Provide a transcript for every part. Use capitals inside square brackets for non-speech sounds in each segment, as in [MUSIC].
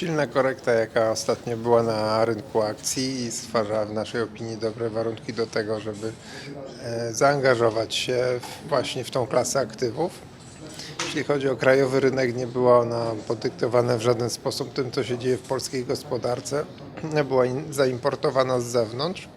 Silna korekta, jaka ostatnio była na rynku akcji i stwarza w naszej opinii dobre warunki do tego, żeby e, zaangażować się właśnie w tą klasę aktywów. Jeśli chodzi o krajowy rynek, nie była ona podyktowana w żaden sposób tym, co się dzieje w polskiej gospodarce. [CLEARS THROAT] Była zaimportowana z zewnątrz.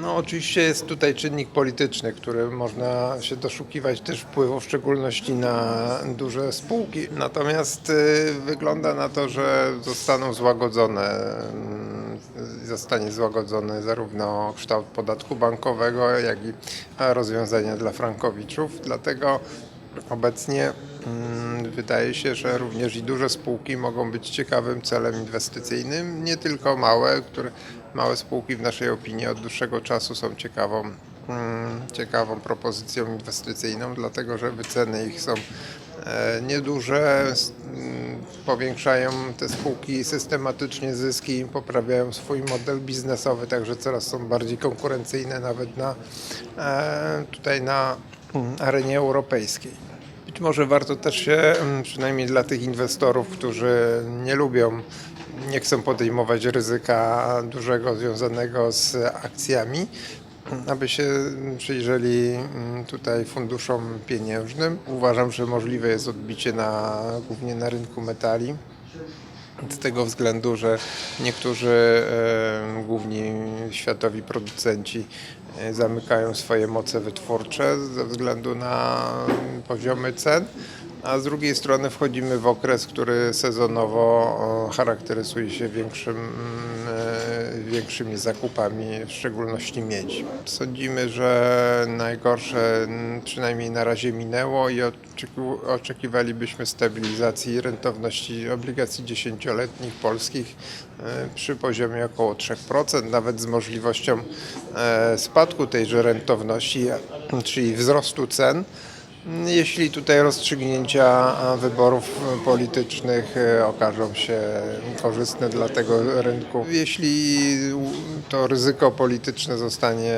No oczywiście jest tutaj czynnik polityczny, który można się doszukiwać też wpływu, w szczególności na duże spółki. Natomiast y, wygląda na to, że zostaną złagodzone, mm, zostanie złagodzony zarówno kształt podatku bankowego, jak i rozwiązania dla frankowiczów. Dlatego obecnie mm, wydaje się, że również i duże spółki mogą być ciekawym celem inwestycyjnym, nie tylko małe, które małe spółki w naszej opinii od dłuższego czasu są ciekawą, mm, ciekawą propozycją inwestycyjną, dlatego że wyceny ich są e, nieduże, mm, powiększają te spółki systematycznie zyski, poprawiają swój model biznesowy, także coraz są bardziej konkurencyjne nawet na, e, tutaj na mm, arenie europejskiej. Być może warto też się, mm, przynajmniej dla tych inwestorów, którzy nie lubią, nie chcą podejmować ryzyka dużego związanego z akcjami, aby się przyjrzeli mm, tutaj funduszom pieniężnym. Uważam, że możliwe jest odbicie na, głównie na rynku metali. Z tego względu, że niektórzy główni światowi producenci e, zamykają swoje moce wytwórcze ze względu na poziomy cen, a z drugiej strony wchodzimy w okres, który sezonowo charakteryzuje się większym, mm, e, większymi zakupami, w szczególności miedzi. Sądzimy, że najgorsze przynajmniej na razie minęło i oczekiw- oczekiwalibyśmy stabilizacji rentowności obligacji dziesięcioletnich polskich e, przy poziomie około 3%, nawet z możliwością e, spadku tejże rentowności, czyli wzrostu cen. Jeśli tutaj rozstrzygnięcia wyborów politycznych e, okażą się korzystne dla tego rynku, jeśli to ryzyko polityczne zostanie,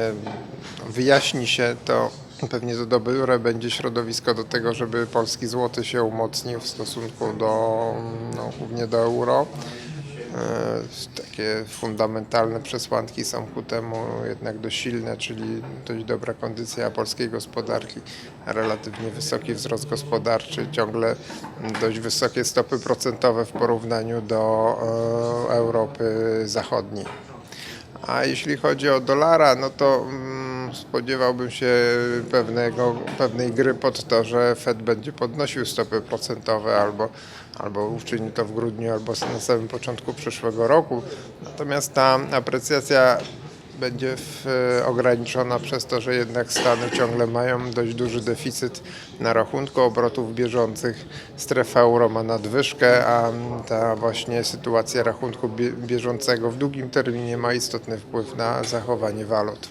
wyjaśni się, to pewnie to dobre będzie środowisko do tego, żeby polski złoty się umocnił w stosunku do, no, głównie do euro. E, Takie fundamentalne przesłanki są ku temu jednak dość silne, czyli dość dobra kondycja polskiej gospodarki, relatywnie wysoki wzrost gospodarczy, ciągle dość wysokie stopy procentowe w porównaniu do e, Europy Zachodniej. A jeśli chodzi o dolara, no to spodziewałbym się pewnego, pewnej gry pod to, że Fed będzie podnosił stopy procentowe albo, albo uczyni to w grudniu, albo na samym początku przyszłego roku. Natomiast ta aprecjacja będzie w, ograniczona przez to, że jednak Stany ciągle mają dość duży deficyt na rachunku obrotów bieżących. Strefa euro ma nadwyżkę, a ta właśnie sytuacja rachunku bie- bieżącego w długim terminie ma istotny wpływ na zachowanie walut.